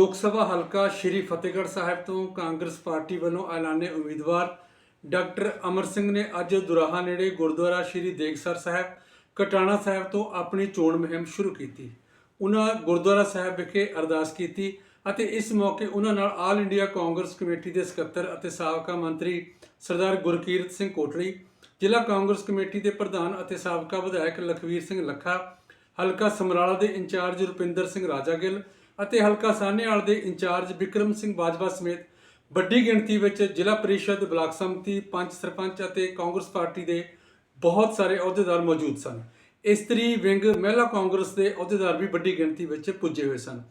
ਲੋਕ ਸਭਾ ਹਲਕਾ ਸ਼੍ਰੀ ਫਤਿਹਗੜ੍ਹ ਸਾਹਿਬ ਤੋਂ ਕਾਂਗਰਸ ਪਾਰਟੀ ਵੱਲੋਂ ਐਲਾਨੇ ਉਮੀਦਵਾਰ ਡਾਕਟਰ ਅਮਰ ਸਿੰਘ ਨੇ ਅੱਜ ਦੁਰਾਹਾ ਨੇੜੇ ਗੁਰਦੁਆਰਾ ਸ਼੍ਰੀ ਦੇਗਸਰ ਸਾਹਿਬ, ਕਟਾਣਾ ਸਾਹਿਬ ਤੋਂ ਆਪਣੀ ਚੋਣ ਮੁਹਿੰਮ ਸ਼ੁਰੂ ਕੀਤੀ। ਉਹਨਾਂ ਗੁਰਦੁਆਰਾ ਸਾਹਿਬ ਵਿਖੇ ਅਰਦਾਸ ਕੀਤੀ ਅਤੇ ਇਸ ਮੌਕੇ ਉਹਨਾਂ ਨਾਲ ਆਲ ਇੰਡੀਆ ਕਾਂਗਰਸ ਕਮੇਟੀ ਦੇ ਸਕੱਤਰ ਅਤੇ ਸਾਬਕਾ ਮੰਤਰੀ ਸਰਦਾਰ ਗੁਰਕੀਰਤ ਸਿੰਘ ਕੋਟਲੀ ਜ਼ਿਲ੍ਹਾ ਕਾਂਗਰਸ ਕਮੇਟੀ ਦੇ ਪ੍ਰਧਾਨ ਅਤੇ ਸਾਬਕਾ ਵਿਧਾਇਕ ਲਖਵੀਰ ਸਿੰਘ ਲੱਖਾ, ਹਲਕਾ ਸਮਰਾਲਾ ਦੇ ਇੰਚਾਰਜ ਰੁਪਿੰਦਰ ਸਿੰਘ ਰਾਜਾਗਿੱਲ ਅਤੇ ਹਲਕਾ ਸਾਹਨੇਵਾਲ ਦੇ ਇੰਚਾਰਜ ਵਿਕਰਮ ਸਿੰਘ ਬਾਜਵਾ ਸਮੇਤ ਵੱਡੀ ਗਿਣਤੀ ਵਿੱਚ ਜ਼ਿਲ੍ਹਾ ਪਰਿਸ਼ਦ, ਬਲਾਕ ਸੰਮਤੀ, ਪੰਚ ਸਰਪੰਚ ਅਤੇ ਕਾਂਗਰਸ ਪਾਰਟੀ ਦੇ ਬਹੁਤ ਸਾਰੇ ਅਹੁਦੇਦਾਰ ਮੌਜੂਦ ਸਨ। ਇਸਤਰੀ ਵਿੰਗ ਮਹਿਲਾ ਕਾਂਗਰਸ ਦੇ ਅਹੁਦੇਦਾਰ ਵੀ ਵੱਡੀ ਗਿਣਤੀ ਵਿੱਚ ਪੁੱਜੇ ਹੋਏ ਸਨ।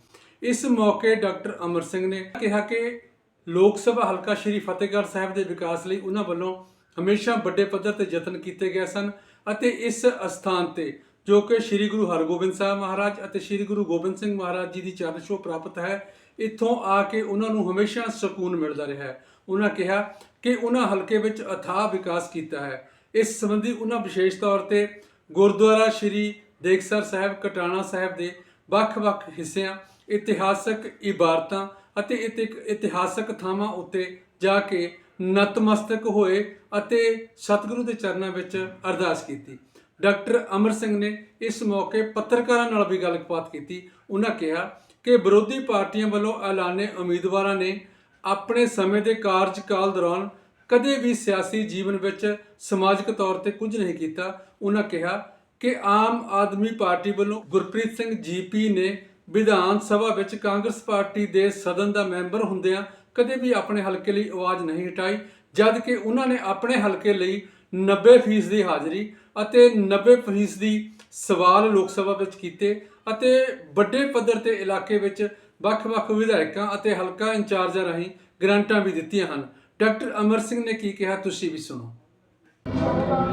ਇਸ ਮੌਕੇ ਡਾਕਟਰ ਅਮਰ ਸਿੰਘ ਨੇ ਕਿਹਾ ਕਿ ਲੋਕ ਸਭਾ ਹਲਕਾ ਸ਼੍ਰੀ ਫਤਿਹਗੜ੍ਹ ਸਾਹਿਬ ਦੇ ਵਿਕਾਸ ਲਈ ਉਹਨਾਂ ਵੱਲੋਂ ਹਮੇਸ਼ਾ ਵੱਡੇ ਪੱਧਰ ਤੇ ਯਤਨ ਕੀਤੇ ਗਏ ਸਨ ਅਤੇ ਇਸ ਅਸਥਾਨ ਤੇ ਜੋ ਕਿ ਸ੍ਰੀ ਗੁਰੂ ਹਰਗੋਬਿੰਦ ਸਾਹਿਬ ਮਹਾਰਾਜ ਅਤੇ ਸ੍ਰੀ ਗੁਰੂ ਗੋਬਿੰਦ ਸਿੰਘ ਮਹਾਰਾਜ ਜੀ ਦੀ ਚਰਨ ਛੋਹ ਪ੍ਰਾਪਤ ਹੈ, ਇੱਥੋਂ ਆ ਕੇ ਉਹਨਾਂ ਨੂੰ ਹਮੇਸ਼ਾ ਸਕੂਨ ਮਿਲਦਾ ਰਿਹਾ ਹੈ। ਉਹਨਾਂ ਕਿਹਾ ਕਿ ਉਹਨਾਂ ਹਲਕੇ ਵਿੱਚ ਅਥਾਹ ਵਿਕਾਸ ਕੀਤਾ ਹੈ। ਇਸ ਸੰਬੰਧੀ ਉਹਨਾਂ ਵਿਸ਼ੇਸ਼ ਤੌਰ ਤੇ ਗੁਰਦੁਆਰਾ ਸ੍ਰੀ ਦੇਗਸਰ ਸਾਹਿਬ, ਕਟਾਣਾ ਸਾਹਿਬ ਦੇ ਵੱਖ-ਵੱਖ ਹਿੱਸਿਆਂ, ਇਤਿਹਾਸਕ ਇਬਾਰਤਾਂ ਅਤੇ ਇਤਿਕ ਇਤਿਹਾਸਕ ਥਾਵਾਂ ਉੱਤੇ ਜਾ ਕੇ ਨਤਮਸਤਕ ਹੋਏ ਅਤੇ ਸਤਿਗੁਰੂ ਦੇ ਚਰਨਾਂ ਵਿੱਚ ਅਰਦਾਸ ਕੀਤੀ। ਡਾਕਟਰ ਅਮਰ ਸਿੰਘ ਨੇ ਇਸ ਮੌਕੇ ਪੱਤਰਕਾਰਾਂ ਨਾਲ ਵੀ ਗੱਲਬਾਤ ਕੀਤੀ। ਉਹਨਾਂ ਕਿਹਾ ਕਿ ਵਿਰੋਧੀ ਪਾਰਟੀਆਂ ਵੱਲੋਂ ਐਲਾਨੇ ਉਮੀਦਵਾਰਾਂ ਨੇ ਆਪਣੇ ਸਮੇਂ ਦੇ ਕਾਰਜਕਾਲ ਦੌਰਾਨ ਕਦੇ ਵੀ ਸਿਆਸੀ ਜੀਵਨ ਵਿੱਚ ਸਮਾਜਿਕ ਤੌਰ ਤੇ ਕੁਝ ਨਹੀਂ ਕੀਤਾ। ਉਹਨਾਂ ਕਿਹਾ ਕਿ ਆਮ ਆਦਮੀ ਪਾਰਟੀ ਵੱਲੋਂ ਗੁਰਪ੍ਰੀਤ ਸਿੰਘ ਜੀਪੀ ਨੇ ਵਿਧਾਨ ਸਭਾ ਵਿੱਚ ਕਾਂਗਰਸ ਪਾਰਟੀ ਦੇ ਸਦਨ ਦਾ ਮੈਂਬਰ ਹੁੰਦਿਆਂ ਕਦੇ ਵੀ ਆਪਣੇ ਹਲਕੇ ਲਈ ਆਵਾਜ਼ ਨਹੀਂ ਉਠਾਈ ਜਦ ਕਿ ਉਹਨਾਂ ਨੇ ਆਪਣੇ ਹਲਕੇ ਲਈ 90% ਦੀ ਹਾਜ਼ਰੀ ਅਤੇ 90% ਦੀ ਸਵਾਲ ਲੋਕ ਸਭਾ ਵਿੱਚ ਕੀਤੇ ਅਤੇ ਵੱਡੇ ਪੱਧਰ ਤੇ ਇਲਾਕੇ ਵਿੱਚ ਵੱਖ-ਵੱਖ ਵਿਧਾਇਕਾਂ ਅਤੇ ਹਲਕਾ ਇੰਚਾਰਜਾਂ ਰਾਹੀਂ ਗ੍ਰਾਂਟਾਂ ਵੀ ਦਿੱਤੀਆਂ ਹਨ। ਡਾਕਟਰ ਅਮਰ ਸਿੰਘ ਨੇ ਕੀ ਕਿਹਾ, ਤੁਸੀਂ ਵੀ ਸੁਣੋ।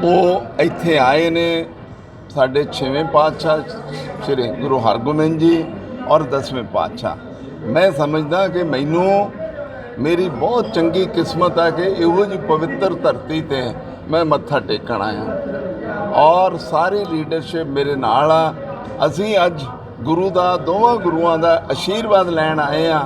ਉਹ ਇੱਥੇ ਆਏ ਨੇ, ਸਾਡੇ 6ਵੇਂ ਪਾਤਸ਼ਾਹ ਸ੍ਰੀ ਗੁਰੂ ਹਰਗੋਬਿੰਦ ਜੀ ਔਰ 10ਵੇਂ ਪਾਤਸ਼ਾਹ। ਮੈਂ ਸਮਝਦਾ ਕਿ ਮੈਨੂੰ ਮੇਰੀ ਬਹੁਤ ਚੰਗੀ ਕਿਸਮਤ ਹੈ ਕਿ ਇਹੋ ਜਿਹੀ ਪਵਿੱਤਰ ਧਰਤੀ ਤੇ ਮੈਂ ਮੱਥਾ ਟੇਕਣ ਆਇਆ। ਔਰ ਸਾਰੀ ਲੀਡਰਸ਼ਿਪ ਮੇਰੇ ਨਾਲ ਆ। ਅਸੀਂ ਅੱਜ ਗੁਰੂ ਦਾ ਦੋਵਾਂ ਗੁਰੂਆਂ ਦਾ ਆਸ਼ੀਰਵਾਦ ਲੈਣ ਆਏ ਆ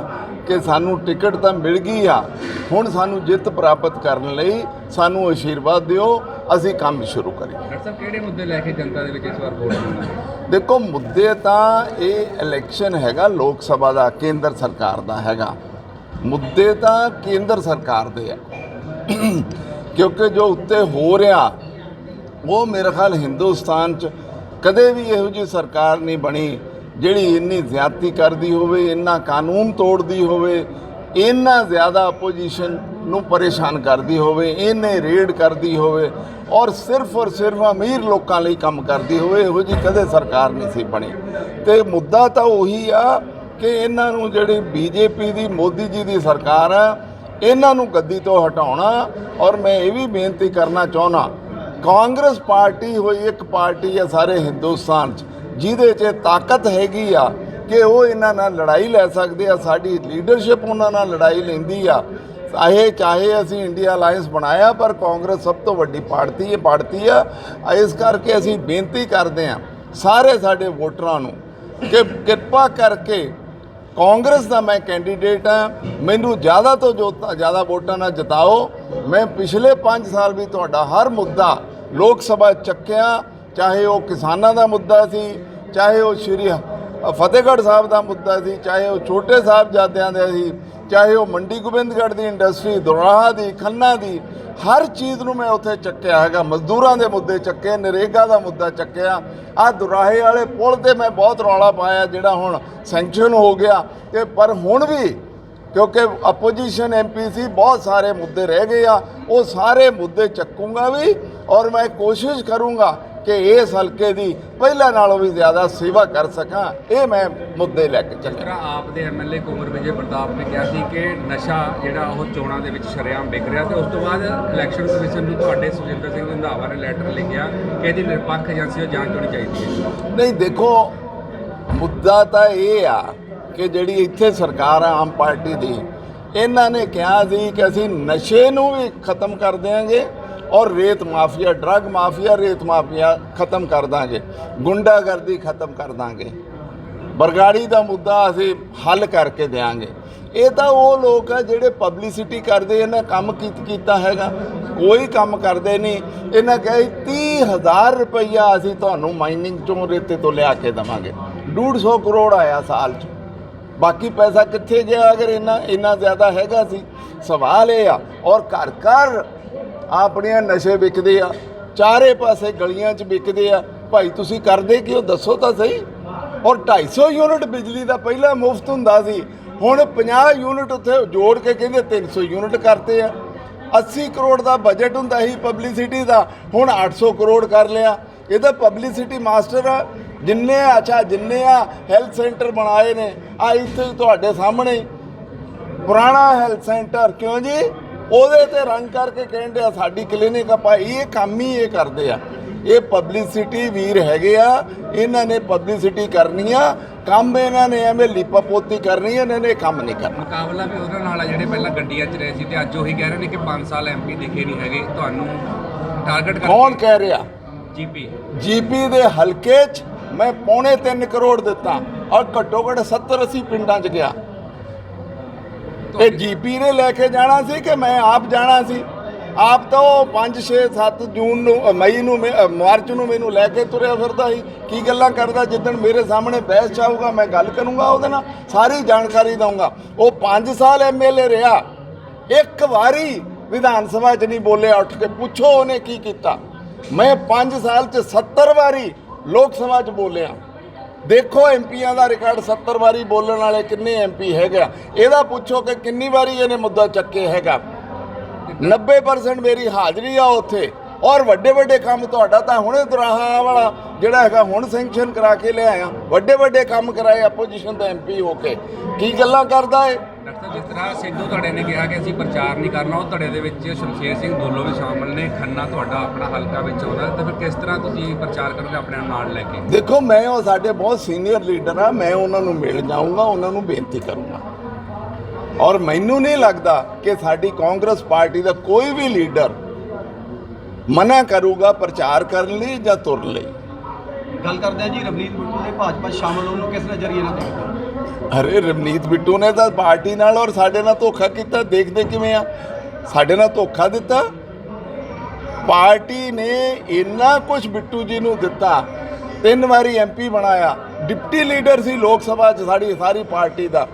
ਕਿ ਸਾਨੂੰ ਟਿਕਟ ਤਾਂ ਮਿਲ ਗਈ ਆ। ਹੁਣ ਸਾਨੂੰ ਜਿੱਤ ਪ੍ਰਾਪਤ ਕਰਨ ਲਈ ਸਾਨੂੰ ਆਸ਼ੀਰਵਾਦ ਦਿਓ। ਅਸੀਂ ਕੰਮ ਸ਼ੁਰੂ ਕਰੀਏ। ਡਾਕਟਰ ਸਾਹਿਬ ਕਿਹੜੇ ਮੁੱਦੇ ਲੈ ਕੇ ਜਨਤਾ ਦੇ ਵਿੱਚ ਇਸ ਵਾਰ ਵੋਟ ਮੰਗਣਾ ਦੇਖੋ ਮੁੱਦੇ ਤਾਂ ਇਹ ਇਲੈਕਸ਼ਨ ਹੈਗਾ ਲੋਕ ਸਭਾ ਦਾ ਕੇਂਦਰ ਸਰਕਾਰ ਦਾ ਹੈਗਾ। ਮੁੱਦੇ ਤਾਂ ਕੇਂਦਰ ਸਰਕਾਰ ਦੇ ਆ। ਕਿਉਂਕਿ ਜੋ ਉੱਤੇ ਹੋ ਰਿਹਾ, ਉਹ ਮੇਰੇ ਖਿਆਲ ਹਿੰਦੁਸਤਾਨ 'ਚ ਕਦੇ ਵੀ ਇਹੋ ਜਿਹੀ ਸਰਕਾਰ ਨਹੀਂ ਬਣੀ, ਜਿਹੜੀ ਇੰਨੀ ਜ਼ਿਆਦਤੀ ਕਰਦੀ ਹੋਵੇ, ਇੰਨਾ ਕਾਨੂੰਨ ਤੋੜਦੀ ਹੋਵੇ, ਇੰਨਾ ਜ਼ਿਆਦਾ ਆਪੋਜੀਸ਼ਨ ਨੂੰ ਪਰੇਸ਼ਾਨ ਕਰਦੀ ਹੋਵੇ ਇਹਨੇ ਰੇਡ ਕਰਦੀ ਹੋਵੇ, ਔਰ ਸਿਰਫ ਔਰ ਸਿਰਫ ਅਮੀਰ ਲੋਕਾਂ ਲਈ ਕੰਮ ਕਰਦੀ ਹੋਵੇ, ਇਹੋ ਜਿਹੀ ਕਦੇ ਸਰਕਾਰ ਨਹੀਂ ਸੀ ਬਣੀ। ਤੇ ਮੁੱਦਾ ਤਾਂ ਉਹੀ ਆ ਕਿ ਇਹਨਾਂ ਨੂੰ ਜਿਹੜੀ ਬੀਜੇਪੀ ਦੀ, ਮੋਦੀ ਜੀ ਦੀ ਸਰਕਾਰ ਆ ਇਹਨਾਂ ਨੂੰ ਗੱਦੀ ਤੋਂ ਹਟਾਉਣਾ ਔਰ ਮੈਂ ਇਹ ਵੀ ਬੇਨਤੀ ਕਰਨਾ ਚਾਹੁੰਦਾ, ਕਾਂਗਰਸ ਪਾਰਟੀ ਹੋਈ ਇੱਕ ਪਾਰਟੀ ਹੈ ਸਾਰੇ ਹਿੰਦੁਸਤਾਨ 'ਚ, ਜਿਹਦੇ 'ਚ ਤਾਕਤ ਹੈਗੀ ਆ ਕਿ ਉਹ ਇਹਨਾਂ ਨਾਲ ਲੜਾਈ ਲੈ ਸਕਦੇ ਆ, ਸਾਡੀ ਲੀਡਰਸ਼ਿਪ ਉਹਨਾਂ ਨਾਲ ਲੜਾਈ ਲੈਂਦੀ ਆ। ਚਾਹੇ ਚਾਹੇ ਅਸੀਂ ਇੰਡੀਆ ਅਲਾਈਅੰਸ ਬਣਾਇਆ, ਪਰ ਕਾਂਗਰਸ ਸਭ ਤੋਂ ਵੱਡੀ ਪਾਰਟੀ ਹੈ, ਪਾਰਟੀ ਆ। ਇਸ ਕਰਕੇ ਅਸੀਂ ਬੇਨਤੀ ਕਰਦੇ ਆ ਸਾਰੇ ਸਾਡੇ ਵੋਟਰਾਂ ਨੂੰ ਕਿ ਕਿਰਪਾ ਕਰਕੇ ਕਾਂਗਰਸ ਦਾ ਮੈਂ ਕੈਂਡੀਡੇਟ ਆ ਮੈਨੂੰ ਜ਼ਿਆਦਾ ਤੋਂ ਜੋ- ਜ਼ਿਆਦਾ ਵੋਟਾਂ ਨਾਲ ਜਿਤਾਓ। ਮੈਂ ਪਿਛਲੇ 5 ਸਾਲ ਵੀ ਤੁਹਾਡਾ ਹਰ ਮੁੱਦਾ ਲੋਕ ਸਭਾ ਚੱਕਿਆ, ਚਾਹੇ ਉਹ ਕਿਸਾਨਾਂ ਦਾ ਮੁੱਦਾ ਸੀ, ਚਾਹੇ ਉਹ ਸ਼੍ਰੀ ਫਤਿਹਗੜ੍ਹ ਸਾਹਿਬ ਦਾ ਮੁੱਦਾ ਸੀ, ਚਾਹੇ ਉਹ ਛੋਟੇ ਸਾਹਿਬਜ਼ਾਦਿਆਂ ਦਾ ਸੀ। ਚਾਹੇ ਉਹ ਮੰਡੀ ਗੋਬਿੰਦਗੜ੍ਹ ਦੀ ਇੰਡਸਟਰੀ ਦੁਰਾਹਾ ਦੀ, ਖੰਨਾ ਦੀ, ਹਰ ਚੀਜ਼ ਨੂੰ ਮੈਂ ਉੱਥੇ ਚੱਕਿਆ ਹੈਗਾ। ਮਜ਼ਦੂਰਾਂ ਦੇ ਮੁੱਦੇ ਚੱਕੇ, ਨਰੇਗਾ ਦਾ ਮੁੱਦਾ ਚੱਕਿਆ। ਆ ਦੁਰਾਹੇ ਵਾਲੇ ਪੁਲ ਤੇ ਮੈਂ ਬਹੁਤ ਰੌਲਾ ਪਾਇਆ, ਜਿਹੜਾ ਹੁਣ ਸੈਂਕਸ਼ਨ ਹੋ ਗਿਆ। ਤੇ ਪਰ ਹੁਣ ਵੀ, ਕਿਉਂਕਿ ਆਪੋਜੀਸ਼ਨ ਐਮਪੀ ਸੀ ਬਹੁਤ ਸਾਰੇ ਮੁੱਦੇ ਰਹਿ ਗਏ ਆ, ਉਹ ਸਾਰੇ ਮੁੱਦੇ ਚੱਕੂਗਾ ਵੀ ਔਰ ਮੈਂ ਕੋਸ਼ਿਸ਼ ਕਰੂੰਗਾ ਕਿ ਇਸ ਹਲਕੇ ਦੀ ਪਹਿਲਾਂ ਨਾਲੋਂ ਵੀ ਜ਼ਿਆਦਾ ਸੇਵਾ ਕਰ ਸਕਾਂ ਇਹ ਮੈਂ ਮੁੱਦੇ ਲੈ ਕੇ ਚੱਲਿਆ। ਜਿਹੜਾ ਆਪ ਦੇ ਐਮਐਲਏ ਕੁਮਰ ਵਿਜੇ ਪ੍ਰਤਾਪ ਨੇ ਕਿਹਾ ਸੀ ਕਿ ਨਸ਼ਾ ਜਿਹੜਾ ਉਹ ਚੋਣਾਂ ਦੇ ਵਿੱਚ ਸ਼ਰੇਆਮ ਵਿਕ ਰਿਹਾ ਤੇ ਉਸ ਤੋਂ ਬਾਅਦ ਇਲੈਕਸ਼ਨ ਕਮਿਸ਼ਨ ਨੂੰ ਤੁਹਾਡੇ ਸੁਖਿੰਦਰ ਸਿੰਘ ਰੰਧਾਵਾ ਨੇ ਲੈਟਰ ਲਿਖਿਆ ਕਿ ਇਹਦੀ ਨਿਰਪੱਖ ਏਜੰਸੀ ਜਾਂਚ ਹੋਣੀ ਚਾਹੀਦੀ ਹੈ। ਨਹੀਂ ਦੇਖੋ ਮੁੱਦਾ ਤਾਂ ਇਹ ਆ ਕਿ ਜਿਹੜੀ ਇੱਥੇ ਸਰਕਾਰ ਆ ਆਮ ਪਾਰਟੀ ਦੀ ਇਹਨਾਂ ਨੇ ਕਿਹਾ ਸੀ ਕਿ ਅਸੀਂ ਨਸ਼ੇ ਨੂੰ ਵੀ ਖਤਮ ਕਰ ਦਿਆਂਗੇ ਔਰ ਰੇਤ ਮਾਫੀਆ, ਡਰੱਗ ਮਾਫੀਆ, ਰੇਤ ਮਾਫੀਆ ਖਤਮ ਕਰ ਦਾਂਗੇ। ਗੁੰਡਾਗਰਦੀ ਖਤਮ ਕਰ ਦਾਂਗੇ। ਬਰਗਾੜੀ ਦਾ ਮੁੱਦਾ ਅਸੀਂ ਹੱਲ ਕਰਕੇ ਦੇਾਂਗੇ ਇਹ ਤਾਂ ਉਹ ਲੋਕ ਆ ਜਿਹੜੇ ਪਬਲਿਸਿਟੀ ਕਰਦੇ, ਇਹਨਾਂ ਕੰਮ ਕੀਤ ਕੀਤਾ ਹੈਗਾ? ਕੋਈ ਕੰਮ ਕਰਦੇ ਨਹੀਂ। ਇਹਨਾਂ ਕਹੇ 30000 ਰੁਪਈਆ ਅਸੀਂ ਤੁਹਾਨੂੰ ਮਾਈਨਿੰਗ ਚੋਂ ਰੇਤੇ ਤੋਂ ਲਿਆ ਕੇ ਦਵਾਂਗੇ। 150 ਕਰੋੜ ਆਇਆ ਸਾਲ 'ਚ। ਬਾਕੀ ਪੈਸਾ ਕਿੱਥੇ ਗਿਆ ਅਗਰ ਇੰਨਾ ਇੰਨਾ ਜ਼ਿਆਦਾ ਹੈਗਾ ਸੀ? ਸਵਾਲ ਇਹ ਆ। ਔਰ ਘਰ ਘਰ ਆਪਣੀਆਂ ਨਸ਼ੇ ਵਿਕਦੇ ਆ, ਚਾਰੇ ਪਾਸੇ ਗਲੀਆਂ 'ਚ ਵਿਕਦੇ ਆ। ਭਾਈ, ਤੁਸੀਂ ਕਰਦੇ ਕਿਉਂ ਦੱਸੋ ਤਾਂ ਸਹੀ। ਔਰ 250 ਯੂਨਿਟ ਬਿਜਲੀ ਦਾ ਪਹਿਲਾਂ ਮੁਫਤ ਹੁੰਦਾ ਸੀ। ਹੁਣ 50 ਯੂਨਿਟ ਉੱਥੇ ਜੋੜ ਕੇ ਕਹਿੰਦੇ 300 ਯੂਨਿਟ ਕਰਤੇ ਆ। 80 ਕਰੋੜ ਦਾ ਬਜਟ ਹੁੰਦਾ ਸੀ ਪਬਲਿਸਿਟੀ ਦਾ। ਹੁਣ 800 ਕਰੋੜ ਕਰ ਲਿਆ। ਇਹਦਾ ਪਬਲਿਸਿਟੀ ਮਾਸਟਰ ਆ। ਜਿੰਨੇ ਅੱਛਾ, ਜਿੰਨੇ ਆ ਹੈਲਥ ਸੈਂਟਰ ਬਣਾਏ ਨੇ, ਆ ਇੱਥੇ ਤੁਹਾਡੇ ਸਾਹਮਣੇ। ਪੁਰਾਣਾ ਹੈਲਥ ਸੈਂਟਰ ਕਿਉਂ ਜੀ? ਉਹਦੇ ਤੇ ਰੰਗ ਕਰਕੇ ਕਹਿੰਦੇ ਆ ਸਾਡੀ ਕਲੀਨਿਕ ਆ ਭਾਈ ਇਹ ਕੰਮ ਹੀ ਇਹ ਕਰਦੇ ਆ। ਇਹ ਪਬਲਿਸਿਟੀ ਵੀਰ ਹੈਗੇ ਆ ਇਹਨਾਂ ਨੇ ਪਬਲਿਸਿਟੀ ਕਰਨੀ ਆ ਕੰਮ ਇਹਨਾਂ ਨੇ ਐਵੇਂ ਲਿਪਾਪੋਤੀ ਕਰਨੀ ਆ ਇਹਨਾਂ ਨੇ ਕੰਮ ਨਹੀਂ ਕਰਨਾ। ਮੁਕਾਬਲਾ ਵੀ ਉਹਨਾਂ ਨਾਲ ਆ ਜਿਹੜੇ ਪਹਿਲਾਂ ਗੱਡੀਆਂ 'ਚ ਰਹੇ ਸੀ ਤੇ ਅੱਜ ਉਹੀ ਕਹਿ ਰਹੇ ਨੇ ਕਿ 5 ਸਾਲ ਐਮਪੀ ਦਿਖੇ ਨਹੀਂ ਹੈਗੇ ਤੁਹਾਨੂੰ ਟਾਰਗੇਟ ਕੌਣ ਕਹਿ ਰਿਹਾ? ਜੀਪੀ ਜੀਪੀ ਦੇ ਹਲਕੇ 'ਚ ਮੈਂ ਪੌਣੇ 3 ਕਰੋੜ ਦਿੱਤਾ ਔਰ ਘੱਟੋ ਘੱਟ 70 80 ਪਿੰਡਾਂ 'ਚ ਗਿਆ। ਇਹ ਜੀਪੀ ਨੇ ਲੈ ਕੇ ਜਾਣਾ ਸੀ ਕਿ ਮੈਂ ਆਪ ਜਾਣਾ ਸੀ? ਆਪ ਤਾਂ ਉਹ 5 6 7 ਜੂਨ ਨੂੰ ਮਈ ਨੂੰ, ਮੈਂ- ਮਾਰਚ ਨੂੰ ਮੈਨੂੰ ਲੈ ਕੇ ਤੁਰਿਆ ਫਿਰਦਾ ਸੀ। ਕੀ ਗੱਲਾਂ ਕਰਦਾ? ਜਿੱਦਣ ਮੇਰੇ ਸਾਹਮਣੇ ਬਹਿਸ ਚਾਹੂਗਾ, ਮੈਂ ਗੱਲ ਕਰੂੰਗਾ ਉਹਦੇ ਨਾਲ, ਸਾਰੀ ਜਾਣਕਾਰੀ ਦਊਂਗਾ। ਉਹ 5 ਸਾਲ ਐਮਐਲਏ ਰਿਹਾ। ਇੱਕ ਵਾਰੀ ਵਿਧਾਨ ਸਭਾ 'ਚ ਨਹੀਂ ਬੋਲਿਆ, ਉੱਠ ਕੇ ਪੁੱਛੋ ਉਹਨੇ ਕੀ ਕੀਤਾ। ਮੈਂ 5 ਸਾਲ 'ਚ 70 ਵਾਰੀ ਲੋਕ ਸਭਾ 'ਚ ਬੋਲਿਆ। ਦੇਖੋ ਐਮਪੀਆਂ ਦਾ ਰਿਕਾਰਡ 70 ਵਾਰੀ ਬੋਲਣ ਵਾਲੇ ਕਿੰਨੇ ਐਮਪੀ ਹੈਗਾ ਇਹਦਾ ਪੁੱਛੋ ਕਿ ਕਿੰਨੀ ਵਾਰੀ ਇਹਨੇ ਮੁੱਦਾ ਚੱਕੇ ਹੈਗਾ। 90% ਮੇਰੀ ਹਾਜ਼ਰੀ ਆ ਉੱਥੇ। ਔਰ ਵੱਡੇ ਵੱਡੇ ਕੰਮ ਤੁਹਾਡਾ ਤਾਂ ਹੁਣੇ ਦੁਰਾਹਾ ਵਾਲਾ ਜਿਹੜਾ ਹੈਗਾ ਹੁਣ ਸੈਂਕਸ਼ਨ ਕਰਾ ਕੇ ਲਿਆਇਆ। ਵੱਡੇ ਵੱਡੇ ਕੰਮ ਕਰਾਏ ਆਪੋਜੀਸ਼ਨ ਦਾ ਐਮਪੀ ਹੋ ਕੇ। ਕੀ ਗੱਲਾਂ ਕਰਦਾ ਏ? ਡਾਕਟਰ ਜਿਸ ਤਰ੍ਹਾਂ ਸਿੱਧੂ ਧੜੇ ਨੇ ਕਿਹਾ ਕਿ ਅਸੀਂ ਪ੍ਰਚਾਰ ਨਹੀਂ ਕਰਨਾ ਉਹ ਧੜੇ ਦੇ ਵਿੱਚ ਸ਼ਮਸ਼ੇਰ ਸਿੰਘ ਦੋਲੋ ਵੀ ਸ਼ਾਮਲ ਨੇ ਖੰਨਾ ਤੁਹਾਡਾ ਆਪਣਾ ਹਲਕਾ ਵਿੱਚ ਆਉਂਦਾ ਤਾਂ ਫਿਰ ਕਿਸ ਤਰ੍ਹਾਂ ਤੁਸੀਂ ਪ੍ਰਚਾਰ ਕਰੋਗੇ ਆਪਣੇ ਨਾਲ ਲੈ ਕੇ? ਦੇਖੋ ਮੈਂ ਉਹ ਸਾਡੇ ਬਹੁਤ ਸੀਨੀਅਰ ਲੀਡਰ ਆ ਮੈਂ ਉਹਨਾਂ ਨੂੰ ਮਿਲ ਜਾਊਂਗਾ ਉਹਨਾਂ ਨੂੰ ਬੇਨਤੀ ਕਰੂੰਗਾ। ਔਰ ਮੈਨੂੰ ਨਹੀਂ ਲੱਗਦਾ ਕਿ ਸਾਡੀ ਕਾਂਗਰਸ ਪਾਰਟੀ ਦਾ ਕੋਈ ਵੀ ਲੀਡਰ ਮਨਾ ਕਰੂਗਾ ਪ੍ਰਚਾਰ ਕਰਨ ਲਈ ਜਾਂ ਤੁਰਨ ਲਈ। ਗੱਲ ਕਰਦੇ ਆ ਜੀ ਰਵਨੀਤ ਬਿੱਟੂ ਦੇ ਭਾਜਪਾ ਸ਼ਾਮਲ ਹੋਣ ਨੂੰ ਕਿਸ ਨਜ਼ਰੀਏ ਨਾਲ ਦੇਖਦੇ ਹੋ? ਅਰੇ ਰਵਨੀਤ ਬਿੱਟੂ ਨੇ ਤਾਂ ਪਾਰਟੀ ਨਾਲ ਔਰ ਸਾਡੇ ਨਾਲ ਧੋਖਾ ਕੀਤਾ, ਦੇਖਦੇ ਕਿਵੇਂ ਆ? ਸਾਡੇ ਨਾਲ ਧੋਖਾ ਦਿੱਤਾ? ਪਾਰਟੀ ਨੇ ਇੰਨਾ ਕੁਝ ਬਿੱਟੂ ਜੀ ਨੂੰ ਦਿੱਤਾ, ਤਿੰਨ ਵਾਰੀ ਐਮਪੀ ਬਣਾਇਆ, ਡਿਪਟੀ ਲੀਡਰ ਸੀ ਲੋਕ ਸਭਾ 'ਚ ਸਾਡੀ ਸਾਰੀ ਪਾਰਟੀ ਦਾ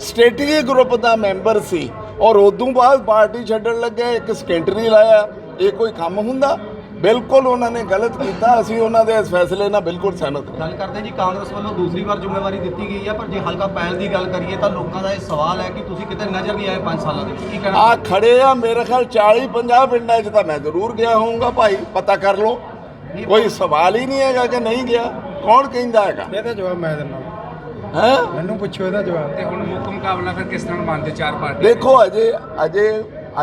ਸਟ੍ਰੈਟਜੀ ਗਰੁੱਪ ਦਾ ਮੈਂਬਰ ਸੀ, ਔਰ ਉਦੋਂ ਬਾਅਦ ਪਾਰਟੀ ਛੱਡਣ ਲੱਗੇ ਇੱਕ ਸੈਕੰਡਰੀ ਲਾਇਆ, ਇਹ ਕੋਈ ਕੰਮ ਹੁੰਦਾ? ਬਿਲਕੁਲ ਉਹਨਾਂ ਨੇ ਗਲਤ ਕੀਤਾ ਅਸੀਂ ਉਹਨਾਂ ਦੇ ਇਸ ਫੈਸਲੇ ਨਾਲ ਬਿਲਕੁਲ ਸਹਿਮਤ ਹਾਂ। ਗੱਲ ਕਰਦੇ ਜੀ ਕਾਂਗਰਸ ਵੱਲੋਂ ਦੂਸਰੀ ਵਾਰ ਜ਼ਿੰਮੇਵਾਰੀ ਦਿੱਤੀ ਗਈ ਹੈ ਪਰ ਜੇ ਹਲਕਾ ਪਹਿਲ ਦੀ ਗੱਲ ਕਰੀਏ ਤਾਂ ਲੋਕਾਂ ਦਾ ਇਹ ਸਵਾਲ ਹੈ ਕਿ ਤੁਸੀਂ ਕਿਤੇ ਨਜ਼ਰ ਨਹੀਂ ਆਏ 5 ਸਾਲਾਂ ਦੇ ਵਿੱਚ ਕੀ ਕਹਿਣਾ? ਆ ਖੜੇ ਆ ਮੇਰੇ ਖਿਆਲ 40 50 ਪਿੰਡਾਂ 'ਚ ਤਾਂ ਮੈਂ ਜ਼ਰੂਰ ਗਿਆ ਹੋਊਂਗਾ ਭਾਈ ਪਤਾ ਕਰ ਲਓ। ਕੋਈ ਸਵਾਲ ਹੀ ਨਹੀਂ ਹੈਗਾ ਕਿ ਨਹੀਂ ਗਿਆ ਕੌਣ ਕਹਿੰਦਾ ਹੈਗਾ? ਇਹਦਾ ਜਵਾਬ ਮੈਂ ਦਿੰਦਾ। ਹੈ? ਮੈਨੂੰ ਪੁੱਛੋ ਇਹਦਾ ਜਵਾਬ। ਤੇ ਹੁਣ ਮੁੱਖ ਮੁਕਾਬਲਾ ਫਿਰ ਕਿਸ ਤਰ੍ਹਾਂ ਮੰਨਦੇ ਚਾਰ ਪਾਰਟੀ ਦੇਖੋ ਅਜੇ ਅਜੇ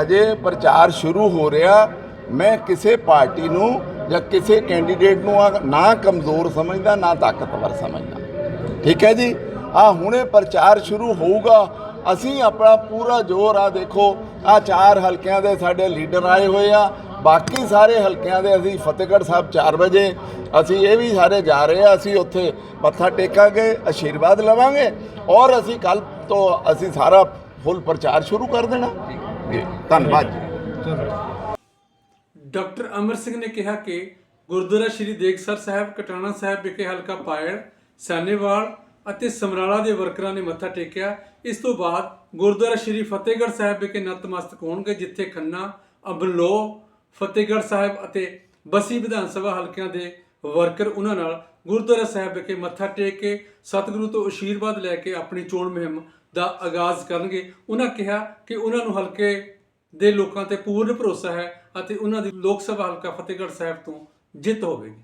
ਅਜੇ ਪ੍ਰਚਾਰ ਸ਼ੁਰੂ ਹੋ ਰਿਹਾ ਮੈਂ ਕਿਸੇ ਪਾਰਟੀ ਨੂੰ ਜਾਂ ਕਿਸੇ ਕੈਂਡੀਡੇਟ ਨੂੰ ਆ- ਨਾ ਕਮਜ਼ੋਰ ਸਮਝਦਾ, ਨਾ ਤਾਕਤਵਰ ਸਮਝਦਾ। ਠੀਕ ਹੈ ਜੀ? ਆ ਹੁਣੇ ਪ੍ਰਚਾਰ ਸ਼ੁਰੂ ਹੋਊਗਾ। ਅਸੀਂ ਆਪਣਾ ਪੂਰਾ ਜ਼ੋਰ ਆ ਦੇਖੋ, ਆ ਚਾਰ ਹਲਕਿਆਂ ਦੇ ਸਾਡੇ ਲੀਡਰ ਆਏ ਹੋਏ ਆ। ਬਾਕੀ ਸਾਰੇ ਹਲਕਿਆਂ ਦੇ ਅਸੀਂ ਫਤਿਹਗੜ੍ਹ ਸਾਹਿਬ 4 ਵਜੇ, ਅਸੀਂ ਇਹ ਵੀ ਸਾਰੇ ਜਾ ਰਹੇ ਆ, ਅਸੀਂ ਉੱਥੇ ਮੱਥਾ ਟੇਕਾਂਗੇ ਆਸ਼ੀਰਵਾਦ ਲਵਾਂਗੇ ਔਰ ਅਸੀਂ ਕੱਲ ਤੋਂ ਅਸੀਂ ਸਾਰਾ ਫੁੱਲ ਪ੍ਰਚਾਰ ਸ਼ੁਰੂ ਕਰ ਦੇਣਾ। ਜੀ, ਧੰਨਵਾਦ ਜੀ। ਡਾਕਟਰ ਅਮਰ ਸਿੰਘ ਨੇ ਕਿਹਾ ਕਿ ਗੁਰਦੁਆਰਾ ਸ਼੍ਰੀ ਦੇਗਸਰ ਸਾਹਿਬ, ਕਟਾਣਾ ਸਾਹਿਬ ਵਿਖੇ ਹਲਕਾ ਪਾਇੜ, ਸਾਨੇਵਾਲ ਅਤੇ ਸਮਰਾਲਾ ਦੇ ਵਰਕਰਾਂ ਨੇ ਮੱਥਾ ਟੇਕਿਆ। ਇਸ ਤੋਂ ਬਾਅਦ ਗੁਰਦੁਆਰਾ ਸ਼੍ਰੀ ਫਤਿਹਗੜ੍ਹ ਸਾਹਿਬ ਵਿਖੇ ਨਤਮਸਤਕ ਹੋਣਗੇ, ਜਿੱਥੇ ਖੰਨਾ ਅਬਲੋ ਫਤਿਹਗੜ੍ਹ ਸਾਹਿਬ ਅਤੇ ਬਸੀ ਵਿਧਾਨ ਸਭਾ ਹਲਕਿਆਂ ਦੇ ਵਰਕਰ ਉਹਨਾਂ ਨਾਲ ਗੁਰਦੁਆਰਾ ਸਾਹਿਬ ਵਿਖੇ ਮੱਥਾ ਟੇਕ ਕੇ ਸਤਿਗੁਰੂ ਤੋਂ ਅਸ਼ੀਰਵਾਦ ਲੈ ਕੇ ਆਪਣੀ ਚੋਣ ਮੁਹਿੰਮ ਦਾ ਆਗਾਜ਼ ਕਰਨਗੇ। ਉਹਨਾਂ ਕਿਹਾ ਕਿ ਉਹਨਾਂ ਨੂੰ ਹਲਕੇ ਦੇ ਲੋਕਾਂ ਤੇ ਪੂਰਨ ਭਰੋਸਾ ਹੈ ਅਤੇ ਉਹਨਾਂ ਦੀ ਲੋਕ ਸਭਾ ਹਲਕਾ ਫਤਿਹਗੜ੍ਹ ਸਾਹਿਬ ਤੋਂ ਜਿੱਤ ਹੋਵੇਗੀ।